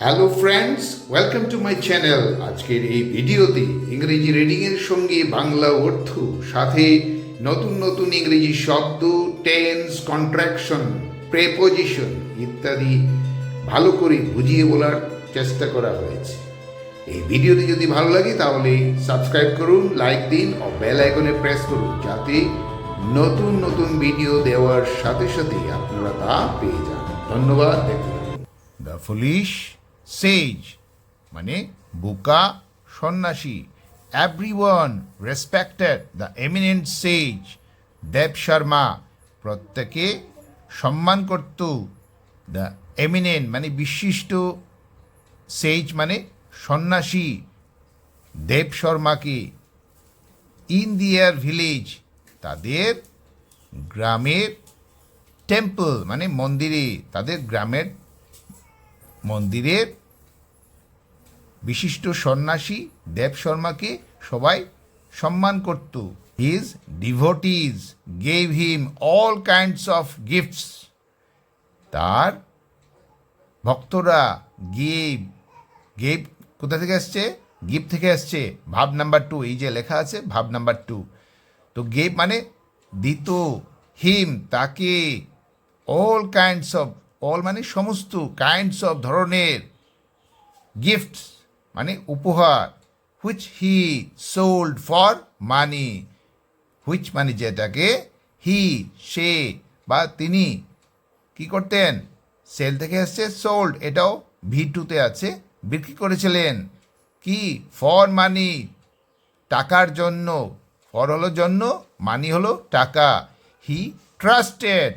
Hello friends welcome to my channel আজকের এই ভিডিওতে ইংরেজি রিডিংয়ের সঙ্গে বাংলা অর্থ, সাথে নতুন নতুন ইংরেজি শব্দ টেন্স কন্ট্রাকশন প্রেপোজিশন ইত্যাদি ভালো করে বুঝিয়ে বলার চেষ্টা করা হয়েছে। এই ভিডিওটি যদি ভালো লাগে তাহলে সাবস্ক্রাইব করুন লাইক দিন ও বেল আইকনে প্রেস করুন, যাতে নতুন নতুন ভিডিও দেওয়ার সাথে সাথে আপনারা তা পেয়ে যান। ধন্যবাদ দেখুন দ্য ফুলিশ সেজ মানে বোকা, সন্ন্যাসী। Everyone respected the eminent sage Dev Sharma প্রত্যেকে সম্মান করত দ্য এমিনেন্ট মানে বিশিষ্ট সেজ মানে সন্ন্যাসী দেব শর্মাকে। ইন দিয়ার ভিলেজ তাদের গ্রামের টেম্পল মানে মন্দিরে, তাদের গ্রামের মন্দিরের বিশিষ্ট সন্ন্যাসী দেব শর্মাকে সবাই সম্মান করত। His devotees gave him all kinds of gifts তার ভক্তরা গেভ গেভ কোথা থেকে আসছে? গিফট থেকে আসছে। ভাব নাম্বার টু এই যে লেখা আছে, ভাব নাম্বার টু তো গেভ মানে দিত হিম তাকে অল কাইন্ডস অফ অল মানে সমস্ত কাইন্ডস অফ ধরনের গিফটস মানে উপহার which he sold for money which মানে যেটাকে হি সে বা তিনি কি করতেন? সেল থেকে আসছে সোল্ড এটাও ভি টুতে আছে, বিক্রি করেছিলেন। কি? ফর মানি টাকার জন্য ফর হলো জন্য মানি হলো টাকা। হি ট্রাস্টেড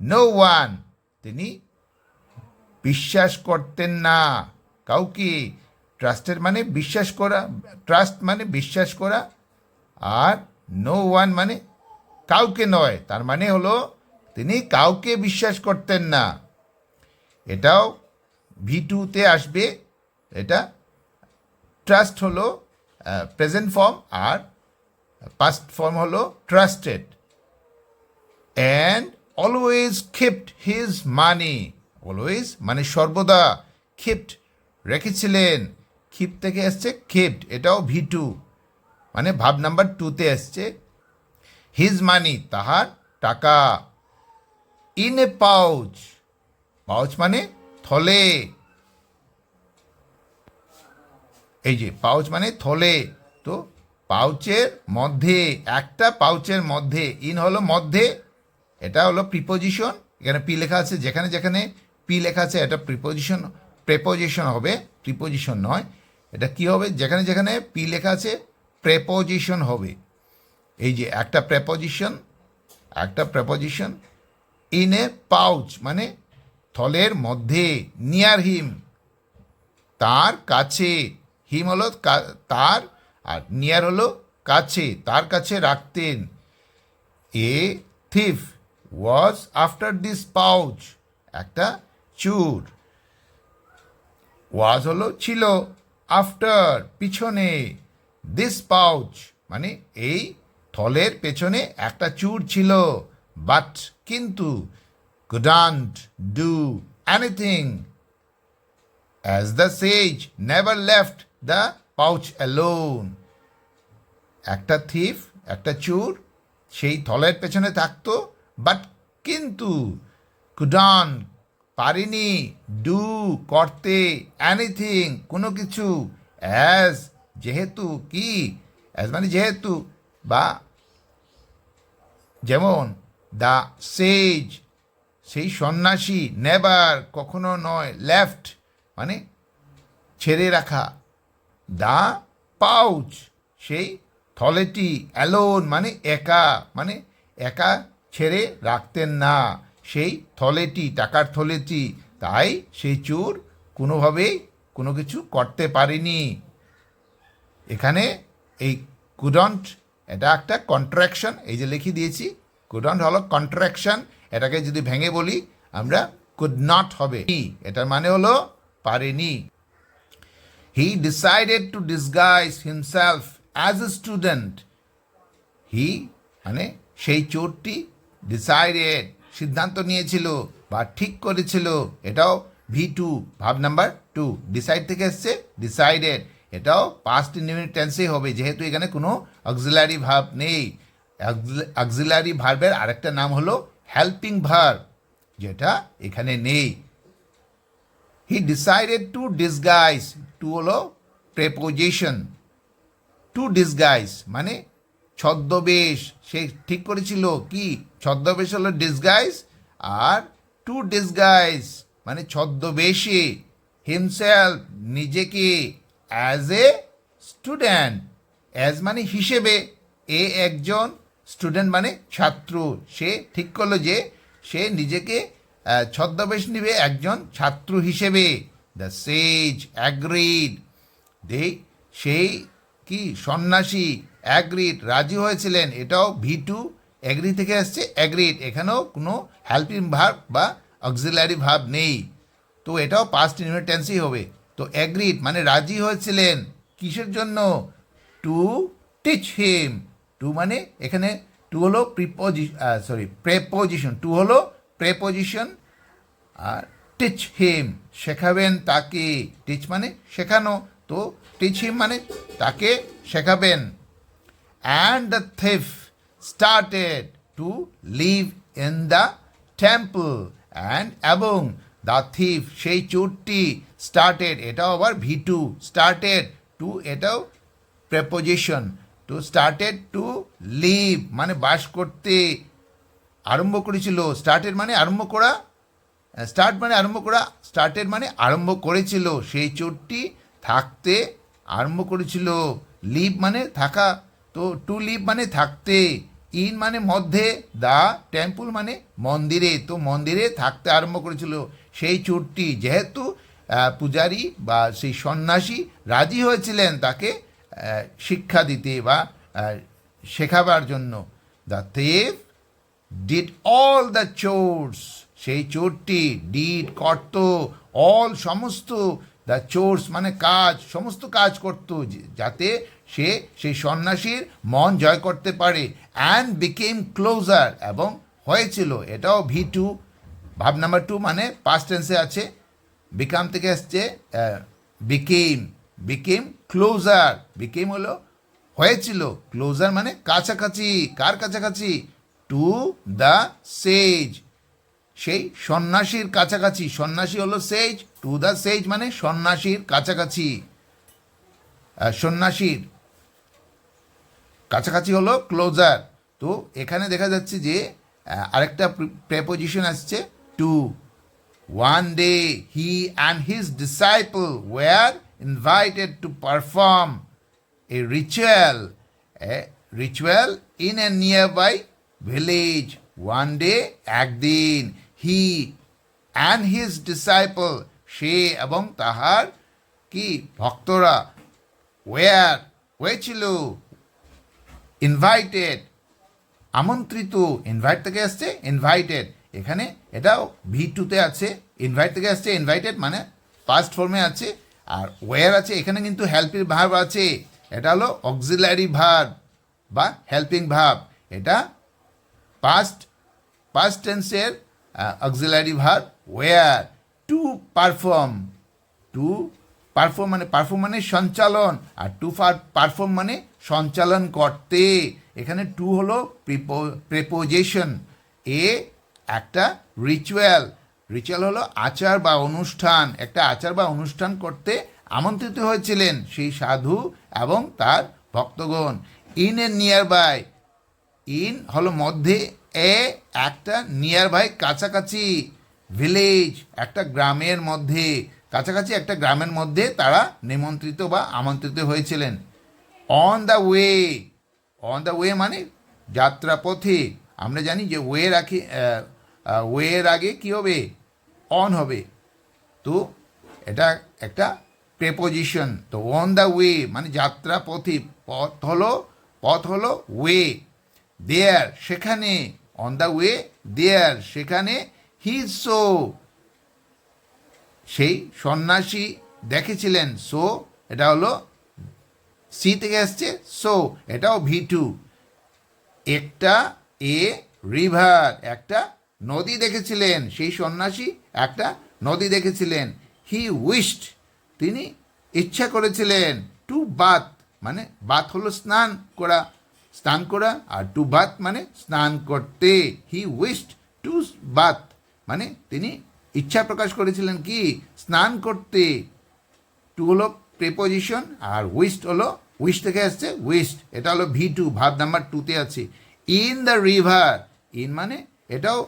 নো ওয়ান তিনি বিশ্বাস করতেন না, কাউকে। ট্রাস্টেড মানে বিশ্বাস করা ট্রাস্ট মানে বিশ্বাস করা, আর নো ওয়ান মানে কাউকে নয়। তার মানে হলো, তিনি কাউকে বিশ্বাস করতেন না। এটাও ভি টুতে আসবে। এটা ট্রাস্ট হলো প্রেজেন্ট ফর্ম আর পাস্ট ফর্ম হলো trusted and always kept his money always মানে সর্বদা ক্ষিপ্ট রেখেছিলেন। ক্ষিপ থেকে এসছে ক্ষিপ্ট এটাও ভি টু মানে ভাব নাম্বার টুতে এসছে। হিজ মানি তাহার টাকা। ইন এ পাউচ পাউচ মানে থলে। এই যে পাউচ মানে থলে। তো পাউচের মধ্যে, একটা পাউচের মধ্যে ইন হলো মধ্যে, এটা হলো প্রিপোজিশন এখানে পি লেখা আছে, যেখানে যেখানে পি লেখা আছে, এটা প্রিপোজিশন প্রেপোজিশন হবে প্রিপোজিশন নয়। এটা কি হবে? যেখানে যেখানে পি লেখা আছে প্রেপোজিশন হবে। এই যে একটা প্রেপোজিশন একটা প্রেপোজিশন ইন এ পাউচ মানে থলের মধ্যে নিয়ার হিম তার কাছে। হিম হলো তার, আর নিয়ার হলো কাছে, তার কাছে রাখতেন। A thief was after this pouch একটা চুর। ওয়াজ হলো ছিল। আফটার পিছনে দিস পাউচ মানে এই থলের পেছনে একটা চুর ছিল। বাট কিন্তু, couldn't do anything as the sage never left the pouch alone একটা থিফ একটা চোর, সেই থলের পেছনে থাকতো। বাট কিন্তু কুডান পারিনি ডু করতে অ্যানিথিং কোনো কিছু অ্যাজ যেহেতু, কি অ্যাজ মানে যেহেতু, বা যেমন দ্য সেজ সেই সন্ন্যাসী নেবার কখনো নয় লেফট মানে ছেড়ে রাখা দা পাউচ সেই থলেটি অ্যালোন মানে একা মানে একা ছেড়ে রাখতেন না। সেই থলেটি, টাকার থলেটি, তাই সেই চোর কোনোভাবেই কোনো কিছু করতে পারেনি। এখানে এই কুডন্ট, এটা একটা কন্ট্রাকশন, এই যে লিখে দিয়েছি, কুডন্ট হলো কন্ট্রাকশন, এটাকে যদি ভেঙে বলি, আমরা কুড নট হবে। এটার মানে হলো পারেনি। He decided to disguise himself as a student he মানে সেই চোরটি ডিসাইডেড সিদ্ধান্ত নিয়েছিল বা ঠিক করেছিল, এটাও V two verb number two decide থেকে এসছে ডিসাইডেড এটাও পাস্ট ইনডিফিনিট টেন্সেই হবে, যেহেতু এখানে কোনো অক্সিলারি ভাব নেই। অক্সিলারি ভার্বের আরেকটা নাম হলো হেল্পিং ভার্ব যেটা এখানে নেই। He decided to disguise to হলো প্রেপোজিশন টু ডিসগাইজ মানে ছদ্মবেশ, সে ঠিক করেছিল কি? ছদ্মবেশ হলো ডিসগাইজ আর টু ডিসগাইজ মানে ছদ্মবেশে হিমসেলফ নিজেকে অ্যাজ এ স্টুডেন্ট অ্যাজ মানে হিসেবে, এ একজন স্টুডেন্ট মানে ছাত্র। সে ঠিক করল যে, সে নিজেকে ছদ্মবেশ নিবে একজন ছাত্র হিসেবে। দ্য সেজ অ্যাগ্রিড দে, সেই কি সন্ন্যাসী অ্যাগ্রিড রাজি হয়েছিলেন। এটাও ভি টু অ্যাগ্রি থেকে আসছে অ্যাগ্রিড এখানেও কোনো হেল্পিং ভার্ব বা অক্সিলারি ভাব নেই। তো এটাও পাস্ট ইনভিটেন্সই হবে। তো অ্যাগ্রিড মানে রাজি হয়েছিলেন কিসের জন্য? টু টিচ হিম টু মানে এখানে টু হলো প্রিপোজি সরি প্রেপোজিশন টু হলো প্রেপোজিশন আর টিচ হিম শেখাবেন তাকে। টিচ মানে শেখানো। তো টিচ হিম মানে তাকে শেখাবেন। And the thief started to live in the temple and এবং দ্য থিফ সেই চোরটি স্টার্টেড এটাও আবার ভি টু স্টার্টেড টু এটাও preposition to started to live মানে বাস করতে আরম্ভ করেছিল। স্টার্টেড মানে আরম্ভ করা স্টার্ট মানে আরম্ভ করা স্টার্টেড মানে আরম্ভ করেছিল। সেই চোরটি থাকতে আরম্ভ করেছিল। লিভ মানে থাকা তো টু লিভ মানে থাকতে ইন মানে মধ্যে দা টেম্পল মানে মন্দিরে। তো মন্দিরে থাকতে আরম্ভ করেছিল সেই চোরটি। যেহেতু পূজারী বা সেই সন্ন্যাসী রাজি হয়েছিলেন তাকে শিক্ষা দিতে বা শেখাবার জন্য। The thief did all the chores সেই চোরটি ডিড করত অল সমস্ত দ্য চোর্স মানে কাজ, সমস্ত কাজ করত যাতে সে, সেই সন্ন্যাসীর মন জয় করতে পারে অ্যান্ড বিকেম ক্লোজার এবং হয়েছিল। এটাও V two verb number two মানে পাস্ট টেন্সে আছে। বিকাম থেকে আসছে বিকেম বিকেম ক্লোজার বিকেম হলো হয়েছিল। ক্লোজার মানে কাছাকাছি, কার কাছাকাছি? টু দ্য সেজ সেই সন্ন্যাসীর কাছাকাছি। সন্ন্যাসী হলো সেজ টু দ্য সেজ মানে সন্ন্যাসীর কাছাকাছি। সন্ন্যাসীর কাছাকাছি হলো ক্লোজার তো এখানে দেখা যাচ্ছে যে আরেকটা প্রেপোজিশন আসছে to one day he and his disciple were invited to perform a ritual a ritual in a nearby village one day একদিন। হি অ্যান্ড হিজ ডিসাইপল সে এবং তাহার কি ভক্তরা? ওয়ার হয়েছিল ইনভাইটেড আমন্ত্রিত। ইনভাইট থেকে আসছে ইনভাইটেড এখানে এটাও ভি টুতে আছে। ইনভাইট থেকে আসছে ইনভাইটেড মানে ফার্স্ট ফর্মে আছে। আর ওয়ার আছে, এখানে কিন্তু হেল্পের ভাব আছে। এটা হলো অক্সিলারি ভাব বা হেল্পিং ভাব। এটা পাস্ট পাস্ট টেন্সের auxiliary verb were to perform to perform মানে পারফর্ম মানে সঞ্চালন, আর টু পারফর্ম মানে সঞ্চালন করতে। এখানে টু হলো প্রেপোজিশন এ একটা রিচুয়াল রিচুয়াল হলো আচার বা অনুষ্ঠান। একটা আচার বা অনুষ্ঠান করতে আমন্ত্রিত হয়েছিলেন সেই সাধু এবং তার ভক্তগণ। In a nearby in হলো মধ্যে এ একটা নিয়ার বাই কাছাকাছি ভিলেজ একটা গ্রামের মধ্যে। কাছাকাছি একটা গ্রামের মধ্যে তারা নিমন্ত্রিত বা আমন্ত্রিত হয়েছিলেন। On the way on the way মানে যাত্রাপথে। আমরা জানি যে ওয়ে রাখি ওয়ের আগে কি হবে? অন হবে। তো এটা একটা প্রেপোজিশন তো অন দ্য ওয়ে মানে যাত্রা পথে পথ হলো পথ হলো ওয়ে দেয়ার সেখানে অন দ্য ওয়ে দেয়ার সেখানে হি সো সেই সন্ন্যাসী দেখেছিলেন সো এটা হলো সি থেকে আসছে সো এটাও ভি টু একটা এ রিভার একটা নদী দেখেছিলেন, সেই সন্ন্যাসী একটা নদী দেখেছিলেন। হি উইস্ট তিনি ইচ্ছা করেছিলেন টু বাথ মানে বাথ হলো স্নান করা। স্নান করা আর টু বাথ মানে স্নান করতে। হি উইস্ট টু বাথ মানে তিনি ইচ্ছা প্রকাশ করেছিলেন কি? স্নান করতে। টু হলো প্রেপোজিশন আর উইস্ট হলো উইস্ট থেকে আসছে উইস্ট এটা হলো ভি টু ভাব নাম্বার টুতে আছে। ইন দ্য রিভার ইন মানে এটাও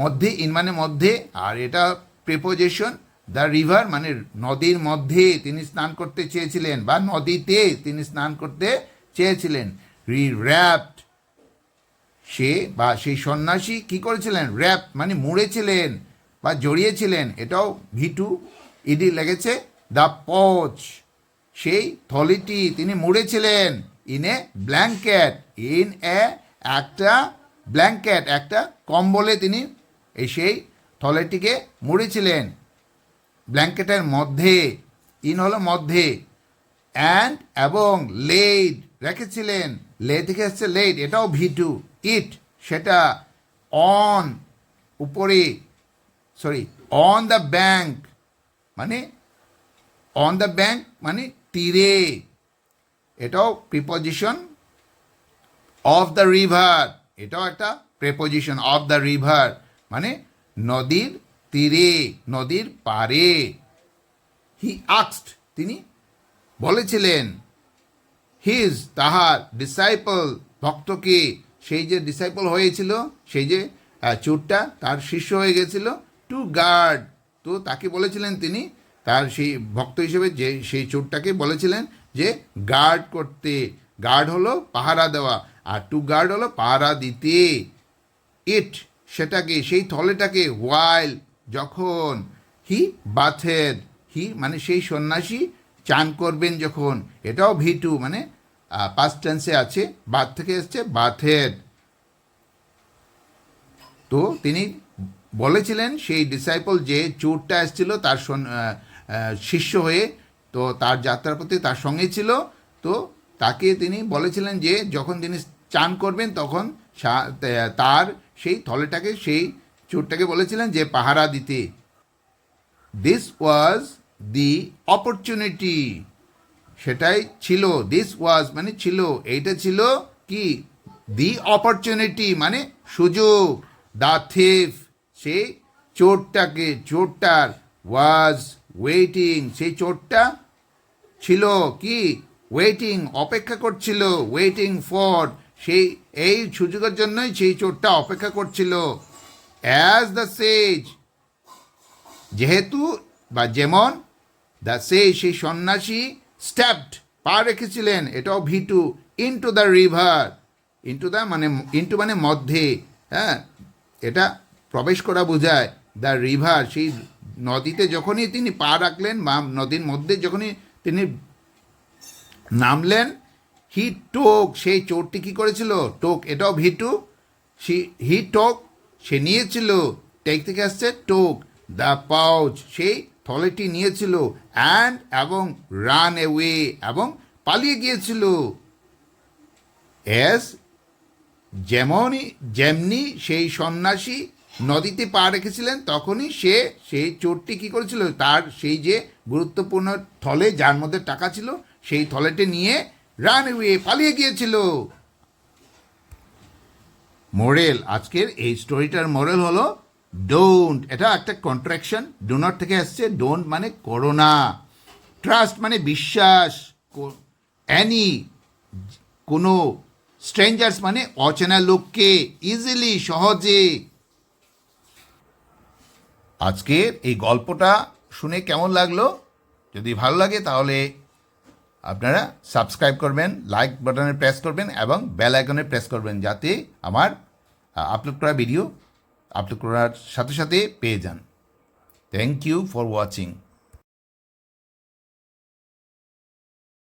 মধ্যে ইন মানে মধ্যে, আর এটা প্রেপোজিশন দ্য রিভার মানে নদীর মধ্যে তিনি স্নান করতে চেয়েছিলেন, বা নদীতে তিনি স্নান করতে চেয়েছিলেন। রি র্যাপড সে বা সেই সন্ন্যাসী কি করেছিলেন? র্যাপ মানে মুড়েছিলেন বা জড়িয়েছিলেন। এটাও ভি টু ইডি লেগেছে দ্য পচ। সেই থলিটি তিনি মুড়েছিলেন in a blanket in a একটা ব্ল্যাঙ্কেট একটা কম্বলে তিনি এই সেই থলেটিকে মুড়েছিলেন। ব্ল্যাঙ্কেটের মধ্যে ইন হলো মধ্যে অ্যান্ড এবং লেড রেখেছিলেন। লে থেকে আসছে লেট, এটাও ভি টু ইট, সেটা অন, উপরে, সরি, অন দ্য ব্যাঙ্ক মানে অন দ্য ব্যাঙ্ক মানে তীরে। এটাও প্রিপোজিশন অফ দ্য রিভার এটাও একটা প্রেপোজিশন অফ দ্য রিভার মানে নদীর তীরে, নদীর পারে হি আক্সড তিনি বলেছিলেন হিজ তাহার ডিসাইপল ভক্তকে, সেই যে ডিসাইপল হয়েছিল, সেই যে চোরটা, তার শিষ্য হয়ে গেছিল টু গার্ড তো তাকে বলেছিলেন তিনি, তার সেই ভক্ত হিসেবে যে, সেই চোরটাকে বলেছিলেন যে গার্ড করতে। গার্ড হলো পাহারা দেওয়া, আর টু গার্ড হলো পাহারা দিতে। ইট সেটাকে, সেই থলেটাকে ওয়াইল যখন হি বাথের হি মানে সেই সন্ন্যাসী চান করবেন যখন, এটাও ভি টু মানে পাস্ট টেন্সে আছে বাথ থেকে এসছে, বাথের। তো তিনি বলেছিলেন, সেই ডিসাইপল যে চোরটা এসেছিল, তার শিষ্য হয়ে, তো তার যাত্রাপথে তার সঙ্গে ছিল, তো তাকে তিনি বলেছিলেন যে, যখন তিনি চান করবেন, তখন তার সেই থলেটাকে, সেই চোরটাকে বলেছিলেন যে, পাহারা দিতে। দিস ওয়াজ দি অপরচুনিটি সেটাই ছিল দিস ওয়াজ মানে ছিল, এইটা ছিল কি? দি অপরচুনিটি মানে সুযোগ দ্য থিফ সেই চোরটাকে, চোরটার ওয়াজ ওয়েটিং সেই চোরটা ছিল কি? ওয়েটিং অপেক্ষা করছিল ওয়েটিং ফর সেই এই সুযোগের জন্যই সেই চোরটা অপেক্ষা করছিল। অ্যাজ দ্য সেজ যেহেতু বা যেমন দ্য সে সেই সন্ন্যাসী স্ট্যাপড পা রেখেছিলেন। এটাও V two into the river into the মানে ইনটু মানে মধ্যে হ্যাঁ? এটা প্রবেশ করা বোঝায়। দ্য রিভার সেই নদীতে যখনই তিনি পা রাখলেন বা নদীর মধ্যে যখনই তিনি নামলেন হি টোক সেই চোরটি কী করেছিল? টোক এটাও ভিটু সি হি টোক সে নিয়েছিল। টেক থেকে আসছে টোক দ্য পাউচ সেই থলেটি নিয়েছিল অ্যান্ড এবং রান এওয়ে এবং পালিয়ে গিয়েছিল। এস যেমনই, যেমনি সেই সন্ন্যাসী নদীতে পা রেখেছিলেন, তখনই সে সেই চোরটি কী করেছিল? তার সেই যে গুরুত্বপূর্ণ থলে যার মধ্যে টাকা ছিল, সেই থলেটি নিয়ে রান ওয়ে পালিয়ে গিয়েছিল। মোরেল, আজকের এই স্টোরিটার মোরেল হলো ডোন্ট এটা একটা কন্ট্রাকশন ডো নট থেকে আসছে ডোন্ট মানে করোনা। ট্রাস্ট মানে বিশ্বাস অ্যানি কোনো স্ট্রেঞ্জার্স মানে অচেনা লোককে ইজিলি সহজে। আজকের এই গল্পটা শুনে কেমন লাগল? যদি ভালো লাগে তাহলে আপনারা সাবস্ক্রাইব করবেন লাইক বাটনে প্রেস করবেন এবং বেল আইকনে প্রেস করবেন যাতে আমার আপলোড করা ভিডিও আপলোড করার সাথে সাথে পেয়ে যান। Thank you for watching